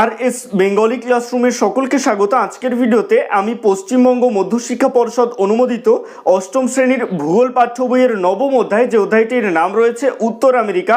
আর S Bengali ক্লাসরুমের সকলকে স্বাগত। আজকের ভিডিওতে আমি পশ্চিমবঙ্গ মধ্যশিক্ষা পর্ষদ অনুমোদিত অষ্টম শ্রেণির ভূগোল পাঠ্য বইয়ের নবম অধ্যায় যে অধ্যায়টির নাম রয়েছে উত্তর আমেরিকা,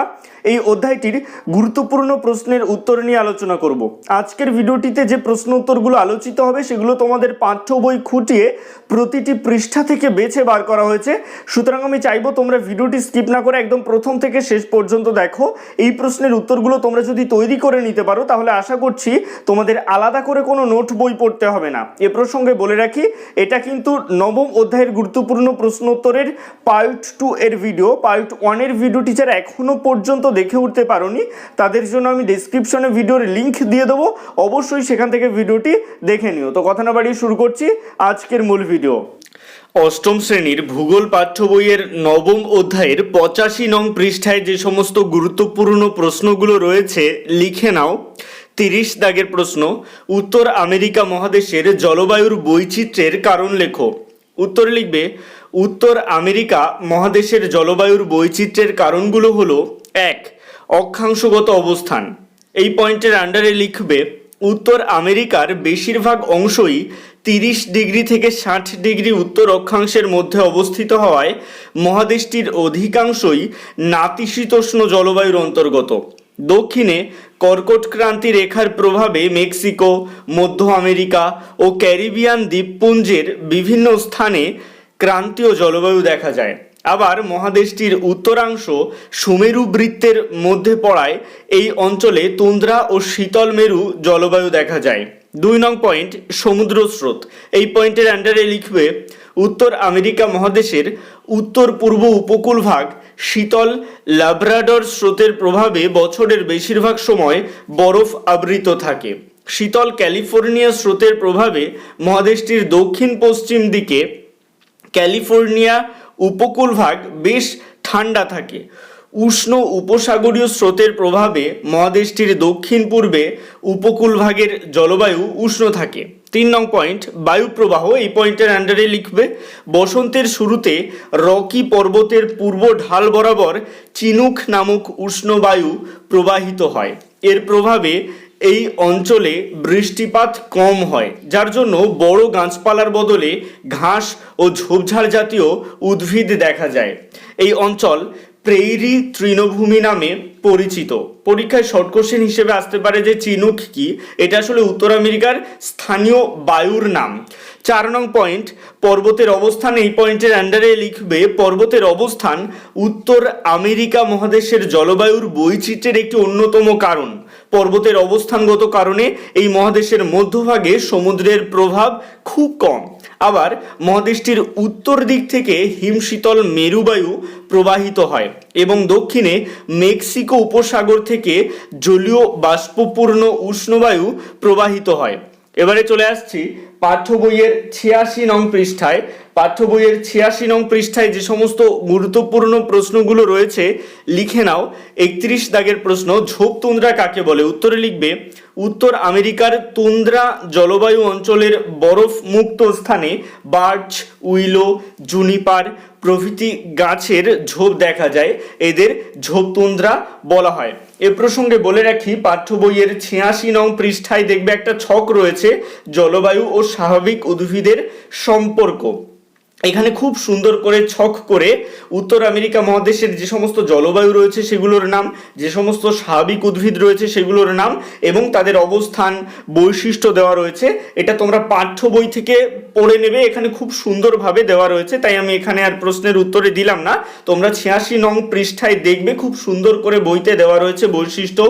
এই অধ্যায়টির গুরুত্বপূর্ণ প্রশ্নের উত্তর নিয়ে আলোচনা করব। আজকের ভিডিওটিতে যে প্রশ্ন উত্তরগুলো আলোচিত হবে সেগুলো তোমাদের পাঠ্য বই খুঁটিয়ে প্রতিটি পৃষ্ঠা থেকে বেছে বার করা হয়েছে। সুতরাং আমি চাইব তোমরা ভিডিওটি স্কিপ না করে একদম প্রথম থেকে শেষ পর্যন্ত দেখো। এই প্রশ্নের উত্তরগুলো তোমরা যদি তৈরি করে নিতে পারো, তাহলে আশা করছি, তোমাদের আলাদা করে কোনো নোট বই পড়তে হবে না। এ প্রসঙ্গে বলে রাখি, এটা কিন্তু নবম অধ্যায়ের গুরুত্বপূর্ণ প্রশ্ন উত্তরের পার্ট টু এর ভিডিও পার্ট ওয়ানের ভিডিওটি যারা এখনও পর্যন্ত দেখে উঠতে পারোনি। তাদের জন্য আমি ডিসক্রিপশনে ভিডিওর লিঙ্ক দিয়ে দেবো, অবশ্যই সেখান থেকে ভিডিওটি দেখে নিও। তো কথা না বাড়িয়ে শুরু করছি আজকের মূল ভিডিও অষ্টম শ্রেণির ভূগোল পাঠ্য বইয়ের নবম অধ্যায়ের পঁচাশি নং পৃষ্ঠায় যে সমস্ত গুরুত্বপূর্ণ প্রশ্নগুলো রয়েছে, লিখে নাও। তিরিশ দাগের প্রশ্ন, উত্তর আমেরিকা মহাদেশের জলবায়ুর বৈচিত্র্যের কারণ লেখো। উত্তর লিখবে, উত্তর আমেরিকা মহাদেশের জলবায়ুর বৈচিত্র্যের কারণগুলো হলো, এক, অক্ষাংশগত অবস্থান। এই পয়েন্টের আন্ডারে লিখবে, উত্তর আমেরিকার বেশিরভাগ অংশই তিরিশ ডিগ্রি থেকে ষাট ডিগ্রি উত্তর অক্ষাংশের মধ্যে অবস্থিত হওয়ায় মহাদেশটির অধিকাংশই নাতিশীতোষ্ণ জলবায়ুর অন্তর্গত। দক্ষিণে কর্কট ক্রান্তি রেখার প্রভাবে মেক্সিকো, মধ্য আমেরিকা ও ক্যারিবিয়ান দ্বীপপুঞ্জের বিভিন্ন স্থানে ক্রান্তীয় জলবায়ু দেখা যায়। আবার মহাদেশটির উত্তরাংশ সুমেরু বৃত্তের মধ্যে পড়ায় এই অঞ্চলে তুন্দ্রা ও শীতল মেরু জলবায়ু দেখা যায়। দুই নং পয়েন্ট, সমুদ্র স্রোত। এই পয়েন্টের আন্ডারে লিখবে, উত্তর আমেরিকা মহাদেশের উত্তর পূর্ব উপকূল ভাগ শীতল লাব্রাডর স্রোতের প্রভাবে বছরের বেশিরভাগ সময় বরফ আবৃত থাকে। শীতল ক্যালিফোর্নিয়া স্রোতের প্রভাবে মহাদেশটির দক্ষিণ পশ্চিম দিকে ক্যালিফোর্নিয়া উপকূল ভাগ বেশ ঠান্ডা থাকে। উষ্ণ উপসাগরীয় স্রোতের প্রভাবে মহাদেশটির দক্ষিণ পূর্বে উপকূল ভাগের জলবায়ু উষ্ণ থাকে। তিন নং পয়েন্ট, বায়ু প্রবাহ, এই পয়েন্টের আন্ডারে লিখবে, বসন্তের শুরুতে রকি পর্বতের পূর্ব ঢাল বরাবর চিনুক নামক উষ্ণ বায়ু প্রবাহিত হয়। এর প্রভাবে এই অঞ্চলে বৃষ্টিপাত কম হয়, যার জন্য বড় গাছপালার বদলে ঘাস ও ঝোপঝাড় জাতীয় উদ্ভিদ দেখা যায়। এই অঞ্চল প্রেইরি তৃণভূমি নামে পরিচিত। পরীক্ষায় শর্ট কোশ্চেন হিসেবে আসতে পারে যে চিনুক কি, এটা আসলে উত্তর আমেরিকার স্থানীয় বায়ুর নাম। চার নং পয়েন্ট, পর্বতের অবস্থান, এই পয়েন্টের আন্ডারে লিখবে, পর্বতের অবস্থান উত্তর আমেরিকা মহাদেশের জলবায়ুর বৈচিত্র্যের একটি অন্যতম কারণ। পর্বতের অবস্থানগত কারণে এই মহাদেশের মধ্যভাগে সমুদ্রের প্রভাব খুব কম। আবার মহাদেশটির উত্তর দিক থেকে হিমশীতল মেরুবায়ু প্রবাহিত হয় এবং দক্ষিণে মেক্সিকো উপসাগর থেকে জলীয় বাষ্পপূর্ণ উষ্ণবায়ু প্রবাহিত হয়। এবারে চলে আসছি পাঠ্য বইয়ের ছিয়াশি নং পৃষ্ঠায়। পাঠ্য বইয়ের ছিয়াশি নং পৃষ্ঠায় যে সমস্ত গুরুত্বপূর্ণ প্রশ্নগুলো রয়েছে, লিখে নাও। একত্রিশ দাগের প্রশ্ন, ঝোপ তুন্দ্রা কাকে বলে? উত্তরে লিখবে, উত্তর আমেরিকার তুন্দ্রা জলবায়ু অঞ্চলের বরফ মুক্ত স্থানে বার্চ, উইলো, জুনিপার প্রভৃতি গাছের ঝোপ দেখা যায়, এদের ঝোপ তুন্দ্রা বলা হয়। এ প্রসঙ্গে বলে রাখি, পাঠ্য বইয়ের ছিয়াশি নং পৃষ্ঠায় দেখবে একটা ছক রয়েছে, জলবায়ু ও স্বাভাবিক উদ্ভিদের সম্পর্ক। এখানে খুব সুন্দর করে ছক করে উত্তর আমেরিকা মহাদেশের যে সমস্ত জলবায়ু রয়েছে সেগুলোর নাম, যে সমস্ত স্বাভাবিক উদ্ভিদ রয়েছে সেগুলোর নাম এবং তাদের অবস্থান, বৈশিষ্ট্য দেওয়া রয়েছে। এটা তোমরা পাঠ্য বই থেকে পড়ে নেবে, এখানে খুব সুন্দরভাবে দেওয়া রয়েছে। তাই আমি এখানে আর প্রশ্নের উত্তরে দিলাম না। তোমরা ছিয়াশি নং পৃষ্ঠায় দেখবে খুব সুন্দর করে বইতে দেওয়া রয়েছে বৈশিষ্ট্য,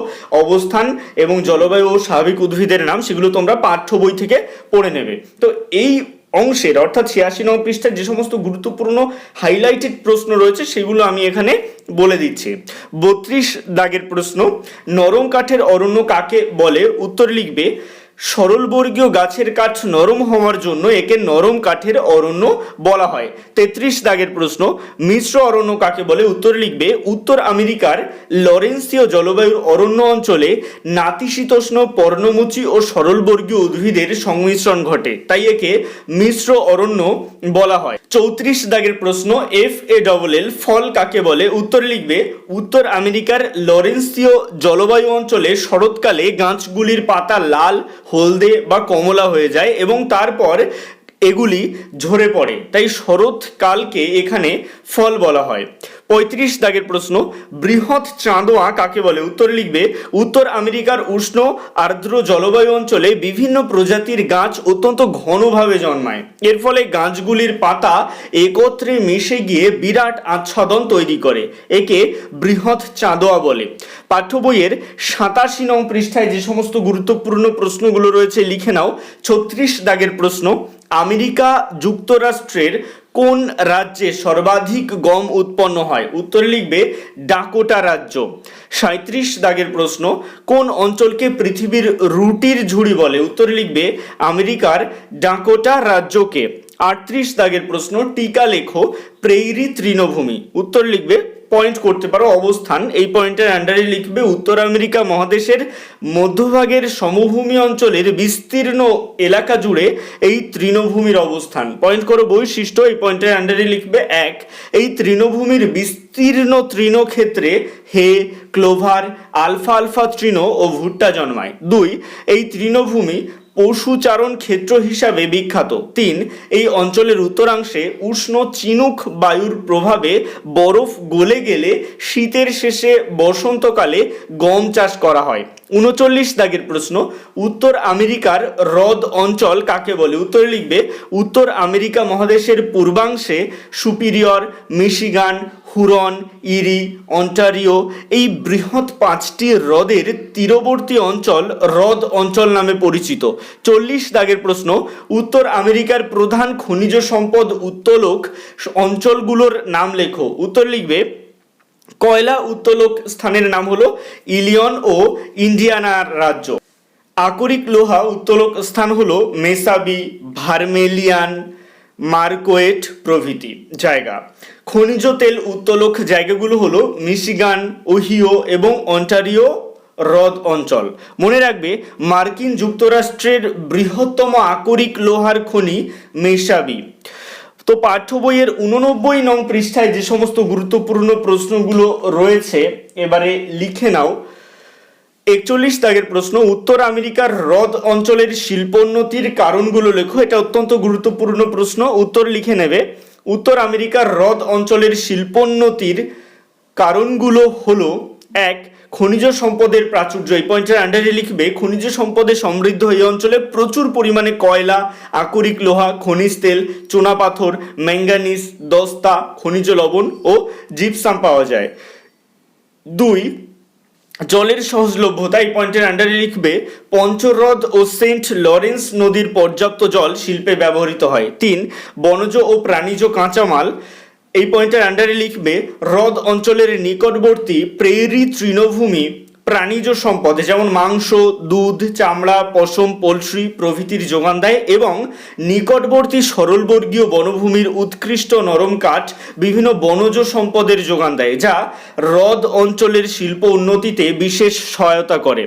অবস্থান এবং জলবায়ু ও স্বাভাবিক উদ্ভিদের নাম, সেগুলো তোমরা পাঠ্য বই থেকে পড়ে নেবে। তো এই অংশের, অর্থাৎ ছিয়াশি নং পৃষ্ঠার যে সমস্ত গুরুত্বপূর্ণ হাইলাইটেড প্রশ্ন রয়েছে, সেগুলো আমি এখানে বলে দিচ্ছি। বত্রিশ দাগের প্রশ্ন, নরম কাঠের অরণ্য কাকে বলে? উত্তর লিখবে সরলবর্গীয় গাছের কাঠ নরম হওয়ার জন্য একে নরম কাঠের অরণ্য বলা হয়। তেত্রিশ দাগের প্রশ্ন, মিশ্র অরণ্য কাকে বলে? উত্তর লিখবে, উত্তর আমেরিকার লরেন্সীয় জলবায়ুর অরণ্য অঞ্চলে নাতিশীতোষ্ণ পর্ণমোচী ও সরলবর্গীয় উদ্ভিদের সংমিশ্রণ ঘটে, তাই একে মিশ্র অরণ্য বলা হয়। চৌত্রিশ দাগের প্রশ্ন, এফ এ ডবল এল ফল কাকে বলে? উত্তর লিখবে, উত্তর আমেরিকার লরেন্সীয় জলবায়ু অঞ্চলে শরৎকালে গাছগুলির পাতা লাল হলদে বা কমলা হয়ে যায় এবং তারপর এগুলি ঝরে পড়ে। তাই শরৎকালকে এখানে ফল বলা হয়। পঁয়ত্রিশ দাগের প্রশ্ন, বৃহৎ চাঁদোয়া কাকে বলে? উত্তর লিখবে, উত্তর আমেরিকার উষ্ণ, আর্দ্র জলবায়ু অঞ্চলে বিভিন্ন প্রজাতির গাছ অত্যন্ত ঘনভাবে জন্মায়। এর ফলে গাছগুলির পাতা একত্রে মিশে গিয়ে বিরাট আচ্ছাদন তৈরি করে, একে বৃহৎ চাঁদোয়া বলে। পাঠ্য বইয়ের সাতাশি নং পৃষ্ঠায় যে সমস্ত গুরুত্বপূর্ণ প্রশ্নগুলো রয়েছে, লিখে নাও। ছত্রিশ দাগের প্রশ্ন আমেরিকা যুক্তরাষ্ট্রের কোন রাজ্যে সর্বাধিক গম উৎপন্ন হয়? উত্তর লিখবে, ডাকোটা রাজ্য। সাঁত্রিশ দাগের প্রশ্ন, কোন অঞ্চলকে পৃথিবীর রুটির ঝুড়ি বলে? উত্তর লিখবে, আমেরিকার ডাকোটা রাজ্যকে। আটত্রিশ দাগের প্রশ্ন, টিকা লেখো, প্রেইরি তৃণভূমি। উত্তর লিখবে পয়েন্ট করতে পারো অবস্থান। এই পয়েন্টের আন্ডারে লিখবে উত্তর আমেরিকা মহাদেশের মধ্যভাগের সমভূমি অঞ্চলের বিস্তীর্ণ এলাকা জুড়ে এই তৃণভূমির অবস্থান। পয়েন্ট করো বৈশিষ্ট্য, এই পয়েন্টের আন্ডারে লিখবে এক, এই তৃণভূমির বিস্তীর্ণ তৃণক্ষেত্রে হে ক্লোভার, আলফা আলফা তৃণ ও ভুট্টা জন্মায়। দুই, এই তৃণভূমি পশুচারণ ক্ষেত্র হিসাবে বিখ্যাত। তিন, এই অঞ্চলের উত্তরাংশে উষ্ণ চিনুক বায়ুর প্রভাবে বরফ গলে গেলে শীতের শেষে বসন্তকালে গম চাষ করা হয়। উনচল্লিশ দাগের প্রশ্ন, উত্তর আমেরিকার হ্রদ অঞ্চল কাকে বলে? উত্তর লিখবে, উত্তর আমেরিকা মহাদেশের পূর্বাংশে সুপিরিয়র, মিশিগান, হুরন, ইরি, অন্টারিও, এই বৃহৎ পাঁচটি হ্রদের তীরবর্তী অঞ্চল হ্রদ অঞ্চল নামে পরিচিত। চল্লিশ দাগের প্রশ্ন, উত্তর আমেরিকার প্রধান খনিজ সম্পদ উত্তোলক অঞ্চলগুলোর নাম লেখো। উত্তর লিখবে কয়লা উত্তোলক স্থানের নাম হলো ইলিয়ন ও ইন্ডিয়ানার রাজ্য। আকরিক লোহা উত্তোলক স্থান হলো মেসাবি, ভার্মেলিয়ান, মার্কোয়েট প্রভৃতি জায়গা। খনিজ তেল উত্তোলক জায়গাগুলো হলো মিশিগান, ওহিও এবং অন্টারিও হ্রদ অঞ্চল। মনে রাখবে, মার্কিন যুক্তরাষ্ট্রের বৃহত্তম আকরিক লোহার খনি মেসাবি। তো পাঠ্য বইয়ের উননব্বই নং পৃষ্ঠায় যে সমস্ত গুরুত্বপূর্ণ প্রশ্নগুলো রয়েছে, এবারে লিখে নাও। একচল্লিশ দাগের প্রশ্ন, উত্তর আমেরিকার হ্রদ অঞ্চলের শিল্পোন্নতির কারণগুলো লেখো, এটা অত্যন্ত গুরুত্বপূর্ণ প্রশ্ন, উত্তর লিখে নেবে। উত্তর আমেরিকার হ্রদ অঞ্চলের শিল্পোন্নতির কারণগুলো হলো, এক খনিজ সম্পদের প্রাচুর্য, এই পয়েন্টের আন্ডারে লিখবে, খনিজ সম্পদে সমৃদ্ধ এই অঞ্চলে প্রচুর পরিমাণে কয়লা, আকরিক লোহা, খনিজ তেল চুনাপাথর ম্যাঙ্গানিজ দস্তা, খনিজ লবণ ও জিপসাম পাওয়া যায়। দুই, জলের সহজলভ্যতা, এই পয়েন্টের আন্ডারে লিখবে পঞ্চহ্রদ ও সেন্ট লরেন্স নদীর পর্যাপ্ত জল শিল্পে ব্যবহৃত হয়। তিন, বনজ ও প্রাণীজ কাঁচামাল এই পয়েন্টের আন্ডারে লিখবে, হ্রদ অঞ্চলের নিকটবর্তী প্রেরি তৃণভূমি প্রাণীজ সম্পদ, যেমন মাংস, দুধ, চামড়া, পশম, পোলট্রি প্রভৃতির যোগান দেয় এবং নিকটবর্তী সরলবর্গীয় বনভূমির উৎকৃষ্ট নরম কাঠ বিভিন্ন বনজ সম্পদের যোগান দেয়, যা হ্রদ অঞ্চলের শিল্প উন্নতিতে বিশেষ সহায়তা করে।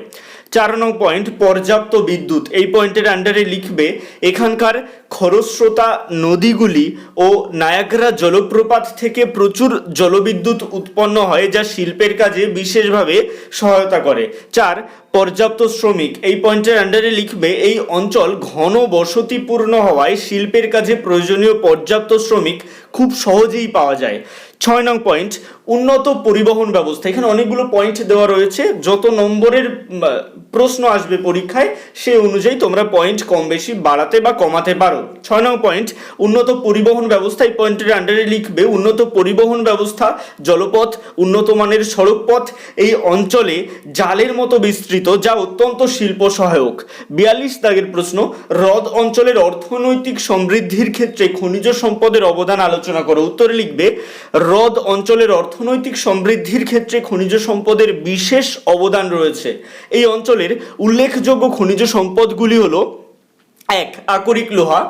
চার নং পয়েন্ট, পর্যাপ্ত বিদ্যুৎ। এই পয়েন্টের আন্ডারে লিখবে, এখানকার খরস্রোতা, নদীগুলি ও নায়াগ্রা জলপ্রপাত থেকে প্রচুর জলবিদ্যুৎ উৎপন্ন হয়, যা শিল্পের কাজে বিশেষভাবে সহায়তা করে। চার, পর্যাপ্ত শ্রমিক। এই পয়েন্টের আন্ডারে লিখবে, এই অঞ্চল ঘন বসতিপূর্ণ হওয়ায় শিল্পের কাজে প্রয়োজনীয় পর্যাপ্ত শ্রমিক খুব সহজেই পাওয়া যায়। ছয় নং পয়েন্ট উন্নত পরিবহন ব্যবস্থা। এখানে অনেকগুলো পয়েন্ট দেওয়া রয়েছে। যত নম্বরের প্রশ্ন আসবে পরীক্ষায় সেই অনুযায়ী তোমরা পয়েন্ট কম বেশি বাড়াতে বা কমাতে পারো। ছয় নং পয়েন্ট উন্নত পরিবহন ব্যবস্থা। এই পয়েন্টের আন্ডারে লিখবে, উন্নত পরিবহন ব্যবস্থা, জলপথ, উন্নত মানের সড়কপথ। এই অঞ্চলে জালের মতো বিস্তৃত, যা অত্যন্ত শিল্প সহায়ক। বিয়াল্লিশ দাগের প্রশ্ন, হ্রদ অঞ্চলের অর্থনৈতিক সমৃদ্ধির ক্ষেত্রে খনিজ সম্পদের অবদান আলোচনা করো। উত্তরে লিখবে, হ্রদ অঞ্চলের অর্থ অর্থনৈতিক সমৃদ্ধির ক্ষেত্রে খনিজ সম্পদের বিশেষ অবদান রয়েছে। এই অঞ্চলের উল্লেখযোগ্য খনিজ সম্পদগুলি হল, এক, আকরিক লোহা।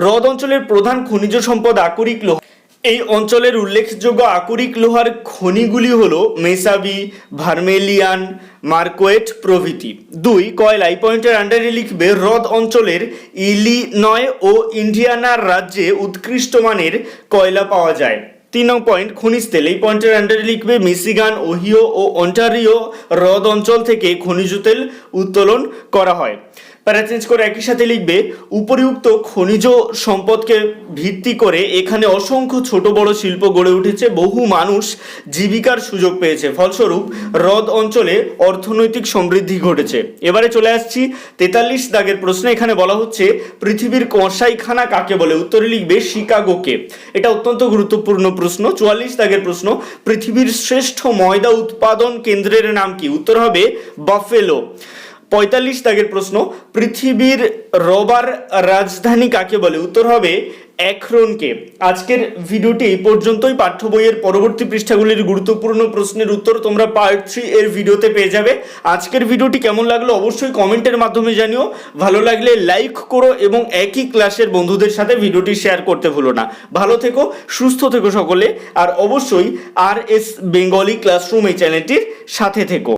হ্রদ অঞ্চলের প্রধান খনিজ সম্পদ আকরিক লোহা। এই অঞ্চলের উল্লেখযোগ্য আকরিক লোহার খনিগুলি হল মেসাবি, ভার্মেলিয়ান, মার্কোয়েট প্রভৃতি। দুই, কয়লা। এই পয়েন্টের আন্ডারে লিখবে, হ্রদ অঞ্চলের ইলিনয় ও ইন্ডিয়ানার রাজ্যে উৎকৃষ্ট মানের কয়লা পাওয়া যায়। তিন নং পয়েন্ট খনিজ তেল। এই পয়েন্টের আন্ডারে লিখবে মিসিগান ওহিও ও অন্টারিও হ্রদ অঞ্চল থেকে খনিজ তেল উত্তোলন করা হয়। প্যারা চেঞ্জ করে একই সাথে লিখবে, উপরিউক্ত খনিজ সম্পদকে ভিত্তি করে এখানে অসংখ্য ছোট বড় শিল্প গড়ে উঠেছে। বহু মানুষ জীবিকার সুযোগ পেয়েছে। ফলস্বরূপ, হ্রদ অঞ্চলে অর্থনৈতিক সমৃদ্ধি ঘটেছে। এবারে চলে আসছি তেতাল্লিশ দাগের প্রশ্ন। এখানে বলা হচ্ছে, পৃথিবীর কষাইখানা কাকে বলে? উত্তরে লিখবে, শিকাগোকে। এটা অত্যন্ত গুরুত্বপূর্ণ প্রশ্ন। চুয়াল্লিশ দাগের প্রশ্ন, পৃথিবীর শ্রেষ্ঠ ময়দা উৎপাদন কেন্দ্রের নাম কি? উত্তর হবে, বাফেলো। পঁয়তাল্লিশ দাগের প্রশ্ন, পৃথিবীর রবার রাজধানী কাকে বলে? উত্তর হবে অ্যাক্রনকে। আজকের ভিডিওটি এই পর্যন্তই। পাঠ্য বইয়ের পরবর্তী পৃষ্ঠাগুলির গুরুত্বপূর্ণ প্রশ্নের উত্তর তোমরা পার্ট থ্রি এর ভিডিওতে পেয়ে যাবে। আজকের ভিডিওটি কেমন লাগল অবশ্যই কমেন্টের মাধ্যমে জানিও। ভালো লাগলে লাইক করো এবং একই ক্লাসের বন্ধুদের সাথে ভিডিওটি শেয়ার করতে ভুলো না। ভালো থেকো, সুস্থ থেকো সকলে। আর অবশ্যই আর এস বেঙ্গলি ক্লাসরুম এই চ্যানেলটির সাথে থেকো।